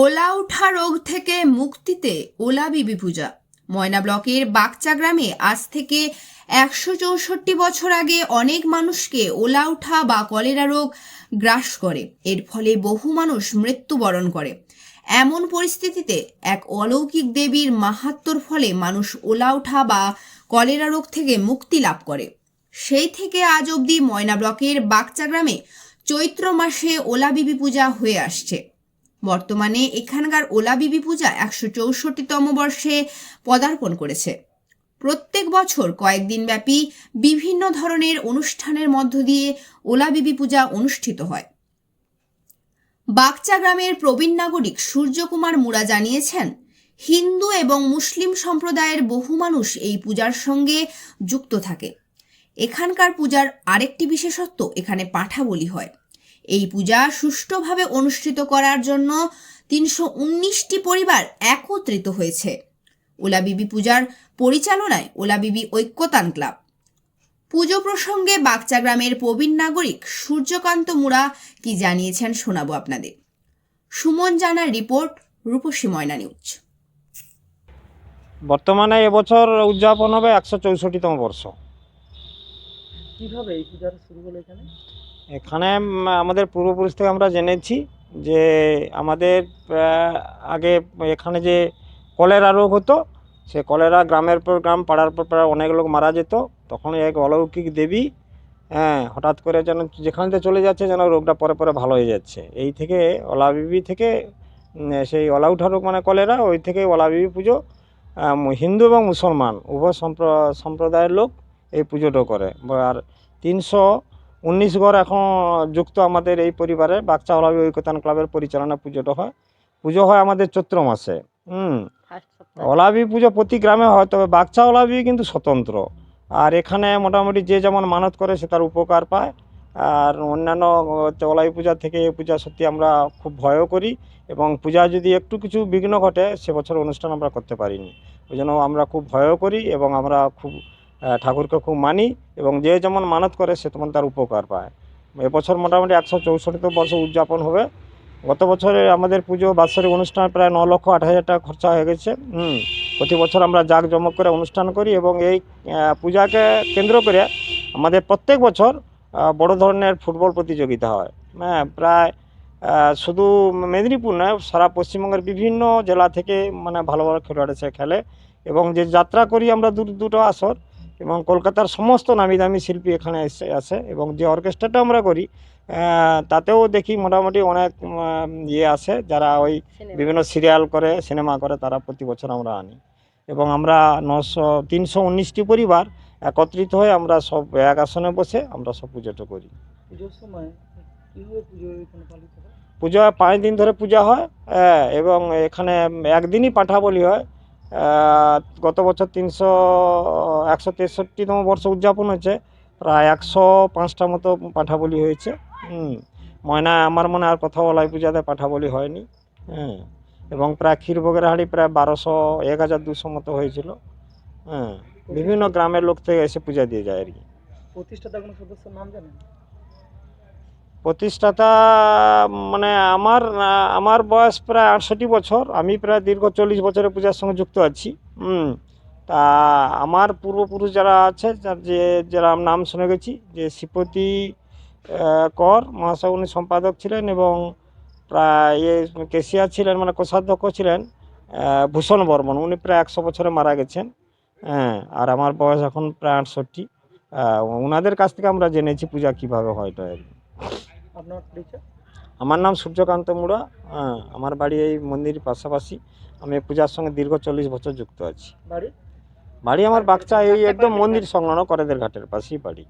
OLA ওঠা রোগ থেকে মুক্তিতে ওলা বিবি পূজা। ময়না ব্লকের বাগচা গ্রামে আজ থেকে একশো চৌষট্টি বছর আগে অনেক মানুষকে ওলা ওঠা বা কলেরা রোগ গ্রাস করে। এর ফলে বহু মানুষ মৃত্যুবরণ করে। এমন পরিস্থিতিতে এক অলৌকিক দেবীর মাহাত্ম্যর ফলে মানুষ ওলা ওঠা বা কলেরা রোগ থেকে মুক্তি লাভ করে। সেই থেকে আজ অবধি ময়না ব্লকের বাগচা গ্রামে চৈত্র মাসে ওলা বিবি পূজা হয়ে আসছে। বর্তমানে এখানকার ওলা বিবি পূজা একশো চৌষট্টিতম বর্ষে পদার্পণ করেছে। প্রত্যেক বছর কয়েকদিন ব্যাপী বিভিন্ন ধরনের অনুষ্ঠানের মধ্য দিয়ে ওলা বিবি পূজা অনুষ্ঠিত হয়। বাগচা গ্রামের প্রবীণ নাগরিক সূর্যকুমার মুরা জানিয়েছেন, হিন্দু এবং মুসলিম সম্প্রদায়ের বহু মানুষ এই পূজার সঙ্গে যুক্ত থাকে। এখানকার পূজার আরেকটি বিশেষত্ব এখানে পাঠা বলি হয়। এই পূজা সুষ্ঠুভাবে অনুষ্ঠিত করার জন্য তিনশো উনিশটি পরিবার একত্রিত হয়েছে। ওলাবিবি পূজার পরিচালনায় ওলাবিবি ঐক্যতান ক্লাব। পুজো প্রসঙ্গে বাগচা গ্রামের প্রবীণ নাগরিক সূর্যকান্ত মুড়া কি জানিয়েছেন শোনাবো আপনাদের। সুমন জানার রিপোর্ট রূপসী ময়না নিউজ। বর্তমানে এবছর উদযাপন হবে একশো চৌষট্টিতম বর্ষ। কীভাবে এই পূজাটা শুরু হলো এখানে? এখানে আমাদের পূর্বপুরুষ থেকে আমরা জেনেছি যে আমাদের আগে এখানে যে কলেরা রোগ হতো, সে কলেরা গ্রামের পর গ্রাম, পাড়ার পর পাড়া অনেক লোক মারা যেত। তখন এক অলৌকিক দেবী হ্যাঁ হঠাৎ করে যেন যেখান থেকে চলে যাচ্ছে যেন রোগটা পরে পরে ভালো হয়ে যাচ্ছে। এই থেকে অলাবিবি থেকে সেই অলাউঠা রোগ মানে কলেরা, ওই থেকে অলাবিবি পুজো হিন্দু এবং মুসলমান, উভয় সম্প্র- সম্প্রদায়ের লোক এই পুজোটা করে। আর তিনশো উনিশ ঘর এখন যুক্ত আমাদের এই পরিবারে বাচ্চা হলাবি ঐকতান ক্লাবের পরিচালনা পুজোটা হয়। পুজো হয় আমাদের চৈত্র মাসে হুম। অলাবি পুজো প্রতি গ্রামে হয় তবে বাচ্চা অলাবি কিন্তু স্বতন্ত্র। আর এখানে মোটামুটি যে যেমন মানত করে সে তার উপকার পায়। আর অন্যান্য অলাবি পূজা থেকে এই পূজা সত্যি আমরা খুব ভয়ও করি। এবং পূজা যদি একটু কিছু বিঘ্ন ঘটে সে বছর অনুষ্ঠান আমরা করতে পারিনি। ওই জন্য আমরা খুব ভয়ও করি এবং আমরা খুব ঠাকুরকে খুব মানি এবং যে যেমন মানত করে সে তেমন তার উপকার পায়। এবছর মোটামুটি একশো চৌষট্টি বর্ষ উদযাপন হবে। গত বছরে আমাদের পুজো বাৎসরিক অনুষ্ঠান প্রায় ন লক্ষ আট হাজার টাকা খরচা হয়ে গেছে। হুম, প্রতি বছর আমরা জাঁকজমক করে অনুষ্ঠান করি এবং এই পূজাকে কেন্দ্র করে আমাদের প্রত্যেক বছর বড় ধরনের ফুটবল প্রতিযোগিতা হয়। হ্যাঁ প্রায় শুধু মেদিনীপুর নয়, সারা পশ্চিমবঙ্গের বিভিন্ন জেলা থেকে মানে ভালো ভালো খেলোয়াড় এসে খেলে এবং যে যাত্রা করি আমরা দু, দুটো আসর এবং কলকাতার সমস্ত নামি দামি শিল্পী এখানে এসে আসে এবং যে অর্কেস্ট্রাটা আমরা করি তাতেও দেখি মোটামুটি অনেক ইয়ে আসে যারা ওই বিভিন্ন সিরিয়াল করে সিনেমা করে তারা প্রতি বছর আমরা আনি। এবং আমরা নশো তিনশো উনিশটি পরিবার একত্রিত হয়ে আমরা সব এক আসনে বসে আমরা সব পুজোটা করি। পুজোর সময় কীভাবে পুজো এখানে পালিত হয়? পূজা পাঁচ দিন ধরে পূজা হয় হ্যাঁ, এবং এখানে একদিনই পাঠা বলি হয় গত বছর তিনশো, একশো তেষট্টিতম বর্ষ উদযাপন হয়েছে। প্রায় একশো পাঁচটা মতো পাঠা বলি হয়েছে। হুম, ময়না, আমার মনে আর কোথাও লাই পূজাতে পাঠা বলি হয়নি। হ্যাঁ এবং প্রায় ক্ষীরভোগের হাড়ি প্রায় বারোশো, এক হাজার দুশো মতো হয়েছিল। হ্যাঁ বিভিন্ন গ্রামের লোক থেকে এসে পূজা দিয়ে যায় আর কি। প্রতিষ্ঠাতা কোনো সদস্যের নাম জানেন? প্রতিষ্ঠাতা মানে আমার আমার বয়স প্রায় আটষট্টি বছর। আমি প্রায় দীর্ঘ চল্লিশ বছরের পূজার সঙ্গে যুক্ত আছি। হুম। তা আমার পূর্বপুরুষ যারা আছে যার যে, যারা নাম শুনে গেছি, যে শ্রীপতি কর মহাশয়, উনি সম্পাদক ছিলেন এবং প্রায় ইয়ে কেশিয়া ছিলেন মানে কোষাধ্যক্ষ ছিলেন ভূষণ বর্মন। উনি প্রায় একশো বছরে মারা গেছেন। হ্যাঁ আর আমার বয়স এখন প্রায় আটষট্টি। ওনাদের কাছ থেকে আমরা জেনেছি পূজা কীভাবে হয় এটা। আপনার পরিচয়? আমার নাম সূর্যকান্ত মুড়া হ্যাঁ আমার বাড়ি এই মন্দির পাশাপাশি আমি পূজার সঙ্গে দীর্ঘ চল্লিশ বছর যুক্ত আছি। বাড়ি? বাড়ি আমার বাচ্চা এই একদম মন্দির সংলগ্ন করেদের ঘাটের পাশেই বাড়ি।